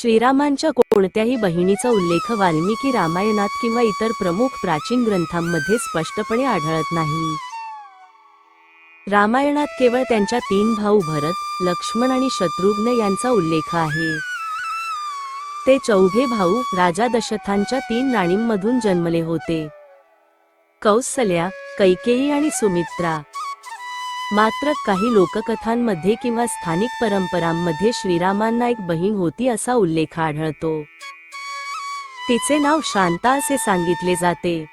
श्रीरामांच्या कोणत्याही बहिणीचा उल्लेख वाल्मिकी रामायणात किंवा इतर प्रमुख प्राचीन ग्रंथांमध्ये स्पष्टपणे आढळत नाही. रामायणात केवळ त्यांच्या तीन भाऊ भरत लक्ष्मण आणि शत्रुघ्न यांचा उल्लेख आहे. ते चौघे भाऊ राजा दशथांच्या तीन राणींमधून जन्मले होते. कौसल्या कैकेयी आणि सुमित्रा मात्र काही लोककथांमध्ये किंवा स्थानिक परंपरांमध्ये श्रीरामांना एक बहीण होती असा उल्लेख आढळतो. तिचे नाव शांता असे सांगितले जाते.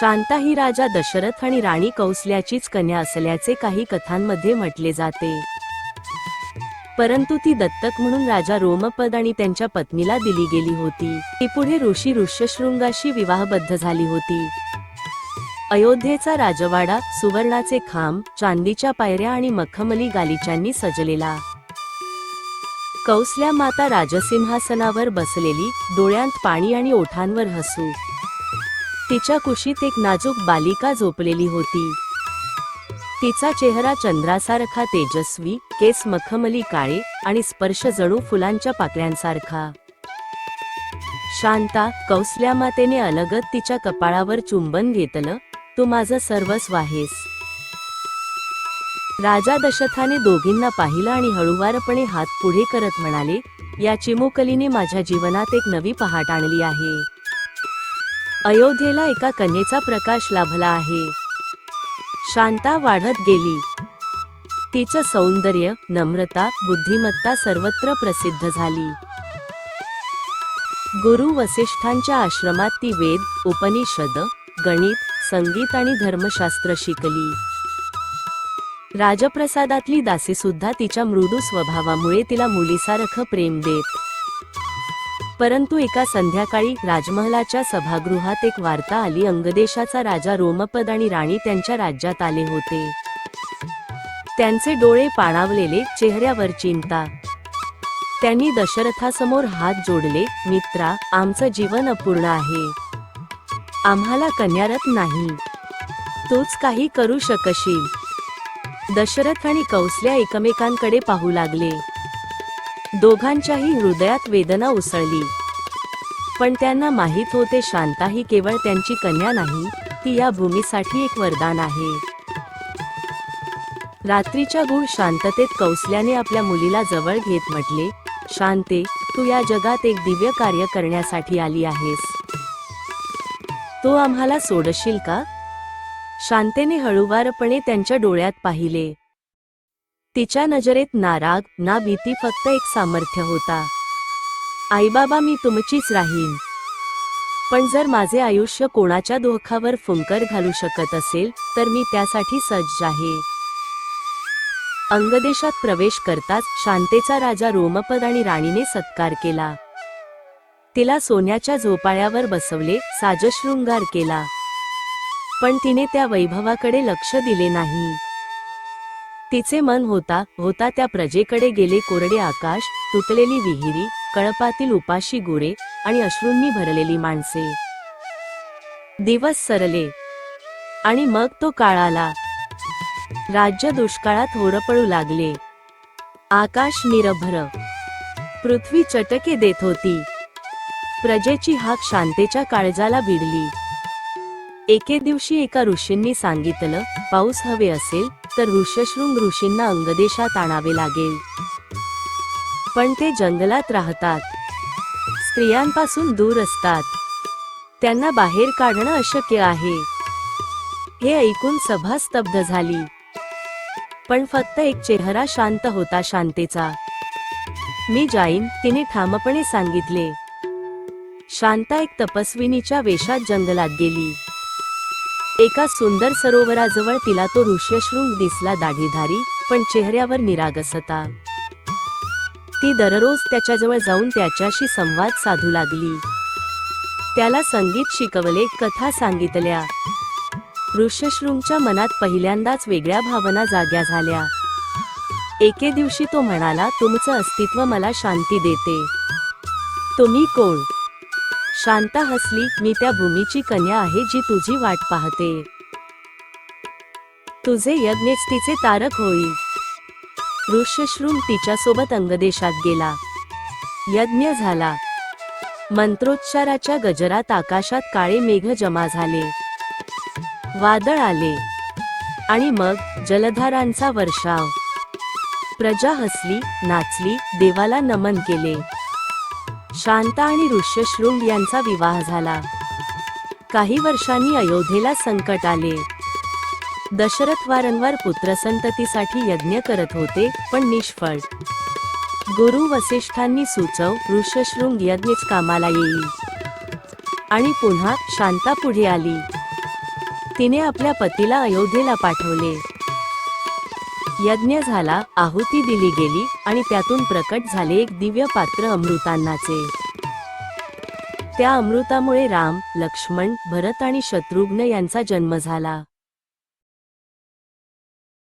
शांता ही राजा दशरथ आणि राणी कौसल्याचीच कन्या असल्याचे काही कथांमध्ये म्हटले जाते. परंतु ती दत्तक म्हणून राजा रोमपद आणि त्यांच्या पत्नीला दिली गेली होती. ती पुढे ऋषी ऋष्यशृंगाशी विवाहबद्ध झाली होती. अयोध्येचा राजवाडा सुवर्णाचे खांब चांदीच्या पायऱ्या आणि मखमली गालिचांनी सजलेला. कौसल्या माता राजसिंहासनावर बसलेली डोळ्यांत पाणी आणि ओठांवर हसू. तिच्या कुशीत एक नाजूक बालिका झोपलेली होती. तिचा चेहरा चंद्रासारखा तेजस्वी केस मखमली काळे आणि स्पर्श जणू फुलांच्या पाकळ्यांसारखा. शांता कौसल्या मातेने अलगत तिच्या कपाळावर चुंबन घेतलं तू माझं सर्वस्व आहेस. राजा दशथाने दोघींना पाहिलं आणि हळुवारपणे हात पुढे करत म्हणाले या चिमुकलीने माझ्या जीवनात एक नवी पहाट आणली आहे. अयोध्येला एका कन्येचा प्रकाश लाभला आहे. शांता वाढत गेली. तिचं सौंदर्य नम्रता बुद्धिमत्ता सर्वत्र प्रसिद्ध झाली. गुरु वसिष्ठांच्या आश्रमात ती वेद उपनिषद गणित संगीत आणि धर्मशास्त्र शिकली. राजप्रसादातली दासी सुद्धा तिच्या मृदू स्वभावामुळे तिला मुलीसारखं प्रेम देत. परंतु एका संध्याकाळी राजमहलाच्या सभागृहात एक वार्ता आली. अंगदेशाचा राजा रोमपद आणि राणी त्यांच्या राज्यात आले होते. त्यांचे डोळे पाणावलेले चेहऱ्यावर चिंता. त्यांनी दशरथासमोर हात जोडले मित्रा आमचं जीवन अपूर्ण आहे. आम्हाला कन्यारत नाही. तूच काही करू शकशील. दशरथ आणि कौसल्या एकमेकांकडे पाहू लागले. दोघांच्याही हृदयात वेदना उसळली. पण त्यांना माहीत होते शांता ही केवळ त्यांची कन्या नाही ती या भूमीसाठी एक वरदान आहे. रात्रीच्या गूढ शांततेत कौसल्याने आपल्या मुलीला जवळ घेत म्हटले शांते तू या जगात एक दिव्य कार्य करण्यासाठी आली आहेस. तो आम्हाला सोडशील का? शांतेने हळुवारपणे त्यांच्या डोळ्यात पाहिले. तिच्या नजरेत ना राग ना भीती फक्त एक सामर्थ्य होता. आईबाबा मी तुमचीच राहीन. पण जर माझे आयुष्य कोणाच्या दोखावर फुंकर घालू शकत असेल तर मी त्यासाठी सज्ज आहे. अंगदेशात प्रवेश करताच शांतेचा राजा रोमपद आणि राणीने सत्कार केला. तिला सोन्याच्या झोपाळ्यावर बसवले साजशृंगार केला. पण तिने त्या वैभवाकडे लक्ष दिले नाही. तिचे मन होता होता त्या प्रजेकडे गेले कोरडे आकाश तुटलेली विहिरी कळपातील उपाशी गुरे आणि अश्रूंनी भरलेली माणसे. दिवस सरले. आणि मग तो काळ आला. राज्य दुष्काळात होरपळू लागले. आकाश निरभ्र. पृथ्वी चटके देत होती. प्रजेची हाक शांतेच्या काळजाला भिडली. एके दिवशी एका ऋषींनी सांगितलं पाऊस हवे असेल तर ऋषशृंग ऋषींना अंगदेशात आणावे लागेल. पण ते जंगलात राहतात. स्त्रियांपासून दूर असतात. त्यांना बाहेर काढणं अशक्य आहे. हे ऐकून सभा स्तब्ध झाली. पण फक्त एक चेहरा शांत होता शांतेचा. मी जाईन तिने ठामपणे सांगितले. शांता एक तपस्विनीच्या वेशात जंगलात गेली. एका सुंदर सरोवराजवळ तिला तो ऋष्यशृंग दिसला दाढीधारी पण चेहऱ्यावर निरागसता. ती दररोज त्याच्याजवळ जाऊन त्याच्याशी संवाद साधू लागली. त्याला संगीत शिकवले कथा सांगितल्या. ऋष्यशृंगच्या मनात पहिल्यांदाच वेगळ्या भावना जाग्या झाल्या. एके दिवशी तो म्हणाला तुमचं अस्तित्व मला शांती देते. तुम्ही कोण? शांता हसली मी त्या भूमीची कन्या आहे जी तुझी वाट पाहते. तुझे यज्ञच तिचे तारक होईल. ऋष्यशृंग तिच्यासोबत अंगदेशात गेला. यज्ञ झाला. मंत्रोच्चाराच्या गजरात आकाशात काळे मेघ जमा झाले. वादळ आले. आणि मग जलधारांचा वर्षाव. प्रजा हसली नाचली देवाला नमन केले. शांता आणि ऋष्यशृंग यांचा विवाह झाला. काही वर्षांनी अयोध्येला संकट आले. दशरथ वारंवार पुत्रसंततीसाठी यज्ञ करत होते पण निष्फळ. गुरु वसिष्ठांनी सुचव ऋषशृंग यज्ञच कामाला येईल. आणि पुन्हा शांता पुढे आली. तिने आपल्या पतीला अयोध्येला पाठवले. यज्ञ झाला आहुती दिली गेली आणि त्यातून प्रकट झाले एक दिव्य पात्र अमृतांनाचे. त्या अमृतामुळे राम लक्ष्मण भरत आणि शत्रुघ्न यांचा जन्म झाला.